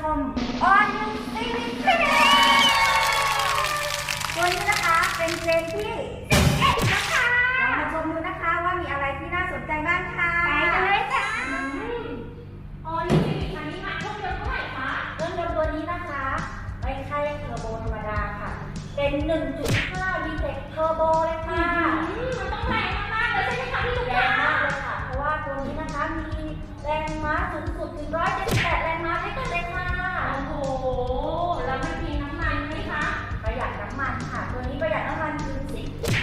ชม On New Civic ตัวนี้นะคะเป็นเจนที่11นะคะเรามาชมดูนะคะว่ามีอะไรที่น่าสนใจบ้างค่ะไปกันเลยค่ะออนี่อันนี้มาเครื่องยนต์เท่าไหร่คะเครื่องยนต์ตัวนี้นะคะไม่ใช่เทอร์โบธรรมดาค่ะ เป็น 1.5ลิตรเทอร์โบเลย สูงสุดถึง178แรงม้าด้วยกันเลยค่ะ โอ้โห แล้วมันมีน้ำมันไหมคะ ประหยัดน้ำมันค่ะ ตัวนี้ประหยัดน้ำมันถึง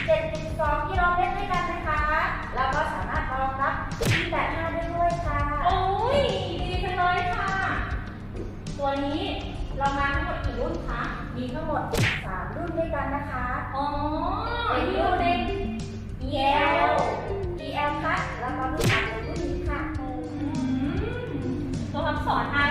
10.72กิโลเมตรด้วยกันนะคะ แล้วก็สามารถรองรับที่แปดห้าได้ด้วยค่ะ โอ้ย ดีจังเลยค่ะ ตัวนี้เรามาทั้งหมดกี่รุ่นคะ มีทั้งหมด 3 รุ่นด้วยกันนะคะ อ๋อเป็นที่รุ่นเด็ก ตัวอักษร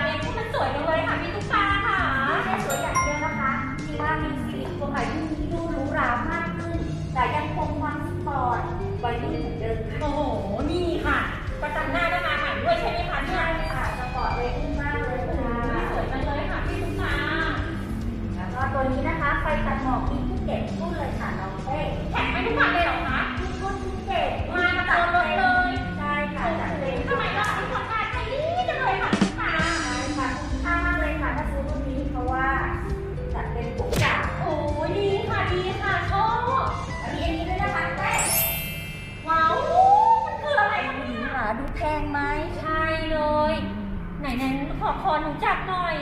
ไหนๆขอคอหนูจับหน่อย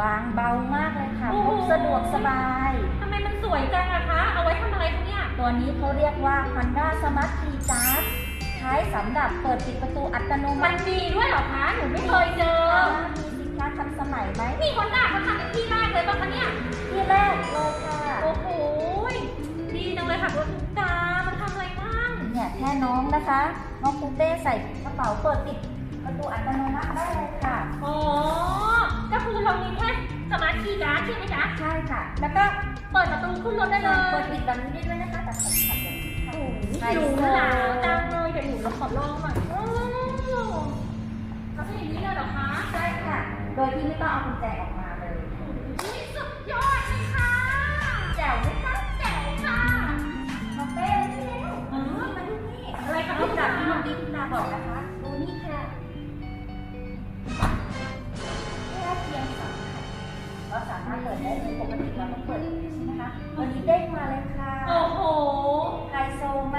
บางเบามากเลยค่ะโอ้พโห กสะดวกสบาย ทำไมมันสวยจังอะคะ เอาไว้ทำอะไรคะเนี่ย ตัวนี้เขาเรียกว่า Honda Smart Key Card ใช้สำหรับเปิดปิดประตูอัตโนมัมันติมีด้วยเหรอคะ หนูไม่เคยเจอมีสินค้าทันสมัยไหมมีคนด่าเขาทำเป็นที่แรกเลยป่ะคะเนี่ย ที่แรกเลยค่ะ โอ้โห ดีจังเลยค่ะคุณตุ๊กตา มันทำอะไรบ้าง เนี่ยแค่น้องนะคะ น้องปูเป้ใส่กระเป๋าเปิดปิด ประตูอัตโนมัติได้เลยค่ะ อ๋อ ก็คือเรามีแค่สมาร์ทคีย์การ์ดใช่ไหมจ๊ะ ใช่ค่ะ แล้วก็เปิดประตูขึ้นรถได้เลเปิยดปิดแบบนี้ได้ด้วยนะคะแต่ขับขับแบบนี้ค่ะ โอ้โหไฮหรูโซหราจังเลยเดี๋ยวหนูขอลองหน่อยโอ้เขาเป็นอย่างนี้เลยเหรอคะ ใช่ค่ะ โดยที่ไม่ต้องเอากุญแจออกมาเลยอุ๊ยสุดยอดเลยค่ะแจ๋วไหมคะแจ๋วค่ะน้องเป้นี่แล้วอืมมาดูนี่อะไรคะนพี่อกตาจากที่เมื่อกี้คุณตาบอกนะคะดูนี่ค่ะ เด้งมาเลยค่ะ โอ้โหไฮโซไหม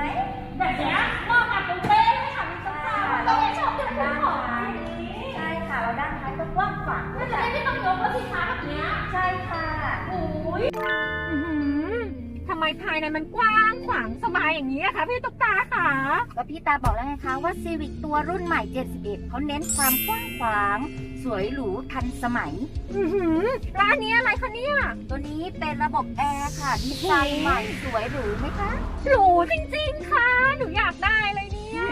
แบบเนี้ยเหมาะกับปุ้เป้เลยค่ะพี่ตุ๊กตาเราชอบเป็นคนของอย่างนี้ใช่ค่ะเราด้านท้ายก็กว้างขวางก็จะได้ไม่ต้องยกแล้วสิคะแบบเนี้ยใช่ค่ะโอ้ยทำไมภายในมันกว้างขวางสบายอย่างนี้อะคะพี่ตุ๊กตาค่ะก็พี่ตาบอกแล้วไงคะว่า Civic ตัวรุ่นใหม่ 71เขาเน้นความกว้างขวาง สวยหรูทันสมัย อือหือร้านนี้อะไรคะเนี่ยตัวนี้เป็นระบบแอร์ค่ะดีไซน์ใหม่สวยหรูไหมคะ หรูจริงๆค่ะ หนูอยากได้เลยเนี่ย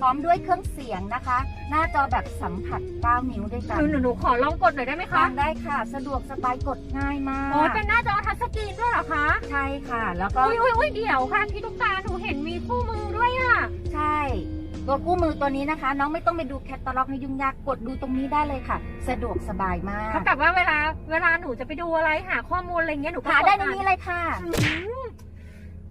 พร้อมด้วยเครื่องเสียงนะคะ หน้าจอแบบสัมผัส 9 นิ้วด้วยกัหนนูหนูหนูขอลองกดหน่อยได้ไหมคะทำได้ค่ะ สะดวกสบายกดง่ายมาโอ้ยกเป็นหน้าจอทัชสกรีนด้วยเหรอคะใช่ค่ะ แล้วก็อุ้ยอุ้ยอุ้ยเดี๋ยวค่ะพี่ตุ๊กตาหนูเห็นมีคู่มือด้วยอะ ใช่ ตัวกู้มือตัวนี้นะคะ น้องไม่ต้องไปดูแคตตาล็อกให้ยุ่งยากกดดูตรงนี้ได้เลยค่ะ สะดวกสบายมากเท่ากับว่าเวลาเวลาหนูจะไปดูอะไรหาข้อมูลอะไรเงี้ยหนูก็หาได้กในนี้เลยค่ะอืม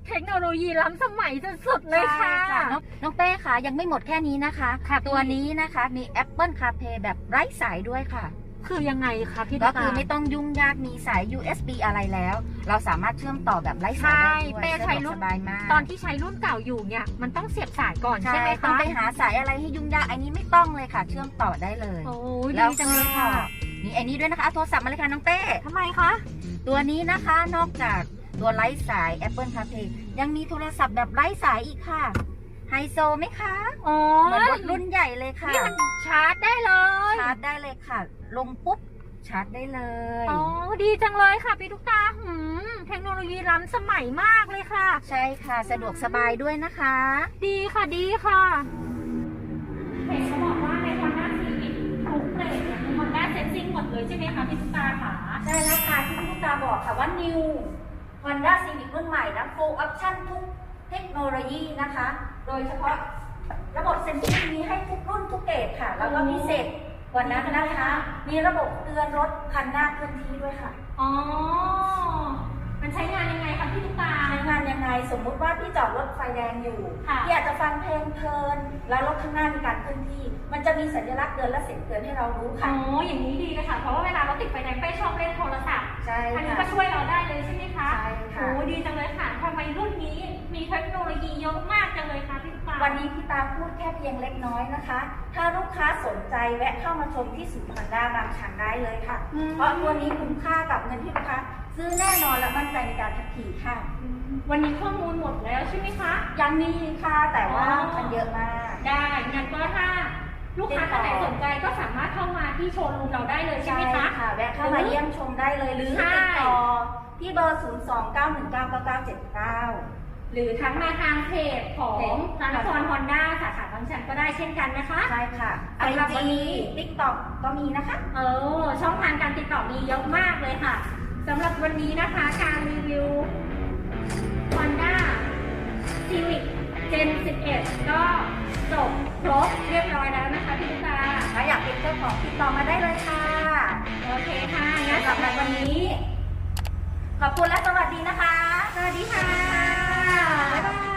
เทคโนโลยีล้ำสมัยสุดๆเลยค่ะ ใช่น้องน้องเป้ค่ะยังไม่หมดแค่นี้นะคะ ค่ะตัวนี้นะคะมี Apple CarPlay แบบไร้สายด้วยค่ะ คือยังไงคะพี่ก็ตุ๊กคือตาไม่ต้องยุ่งยากมีสาย USB อะไรแล้ว เราสามารถเชื่อมต่อแบบไร้สายใช่ได้ด้วยเป้ใช้รุ่สะดวกนสบายมากตอนที่ใช้รุ่นเก่าอยู่เนี่ยมันต้องเสียบสายก่อนใช่ใช่ไหมต้องคะไปหาสายอะไรให้ยุ่งยากอันนี้ไม่ต้องเลยค่ะ เชื่อมต่อได้เลยโอ้ยแล้ดีวจังก็เลยค่ะมีไอ้นี้ด้วยนะคะเอาโทรศัพท์มาเลยค่ะน้องเป้ทำไมคะตัวนี้นะคะนอกจากตัวไร้สาย Apple CarPlay ยังมีโทรศัพท์แบบไร้สายอีกค่ะ ไฮโซไหมคะอ๋อเหมือนรถรุ่นใหญ่เลยค่ะนี่มันชาร์จได้เลยชาร์จได้เลยค่ะ ลงปุ๊บชาร์จได้เลยอ๋อดีจังเลยค่ะพี่ตุ๊กตาหืมเทคโนโลยีล้ำสมัยมากเลยค่ะ ใช่ค่ะสะดวกสบายด้วยนะคะ ดีค่ะดีค่ะเห็นเขาบอกว่าใน Honda Civic ทุกเกรดเนี่ยคือ Honda Sensing หมดเลยใช่ไหมคะพี่ตุ๊กตาค่ะใช่แล้วค่ะที่คุณตาบอกค่ะว่า New Honda Civic รุ่นใหม่นะ Full Option ทุก เทคโนโลยีนะคะ โดยเฉพาะระบบเซนซิงมีให้ทุกรุ่นทุกเกรดค่ะ แล้วก็พิเศษวันนั้นนะคะ มีระบบเตือนรถคันหน้าเคลื่อนที่ด้วยค่ะ อ๋อ มันใช้งานยังไงคะพี่ตุ๊กตา ใช้งานยังไงสมมุติว่าพี่จอดรถไฟแดงอยู่ค่ะพี่อาจจะฟังเพลงเพลิน แล้วรถข้างหน้ามีการเคลื่อนที่ มันจะมีสัญลักษณ์เตือนและเสียงเตือนให้เรารู้อ๋ค่ะออย่างนี้ดีเลยค่ะ เพราะว่าเวลาเราติดไฟแดงเป้ชอบเล่นโทรศัพท์ ใช่อันนี้ค่ะ ก็ช่วยเราได้เลยใช่ไหมคะใช่ค่ะ โอ้ดีจังเลยค่ะทำไมรุ่นนี้ มีเทคโนโลยีเยอะมากจังเลยคะพี่ตุ๊กตาวันนี้พี่ตาพูดแค่เพียงเล็กน้อยนะคะ ถ้าลูกค้าสนใจแวะเข้ามาชมที่ศูนย์ฮอนด้าบางชันได้เลยค่ะอืมเพราะตัวนี้คุ้มค่ากับเงินที่ลูกค้าซื้อแน่นอนและมั่นใจในการขับขี่ค่ะ วันนี้ข้อมูลหมดแล้วใช่ไหมคะ ยังมีค่ะแต่ว่าอ๋อมันเยอะมาก ได้งั้นก็ถ้าลูกค้าท่านไหนสนใจก็สามารถเข้ามาที่โชว์รูมเราได้เลยใช่ไหมคะค่ะแวะเข้ามาเยี่ยมชมได้เลยหรือใช่ติดต่อที่เบอร์ 0 2 9 1 9 9 9 7 9 หรือทั้งมาทางเพจของเพจทางนครฮอนด้าสาขาบางชันก็ได้เช่นกันนะคะใช่ค่ะไอสำหรับวัจีนนี้ติ๊กต็อกก็มีนะคะ เออ ช่องทางการติดต่อมีเยอะมากเลยค่ะสำหรับวันนี้นะคะการรีวิว Honda Civic Gen 11 ก็จบครบเรียบร้อยแล้วนะคะพี่ตุ๊กตาถ้าอยากเป็นเจ้าของติดต่อมาได้เลยค่ะ โอเคค่ะงั้นสำหรับวันนี้ ขอบคุณและส 拜拜.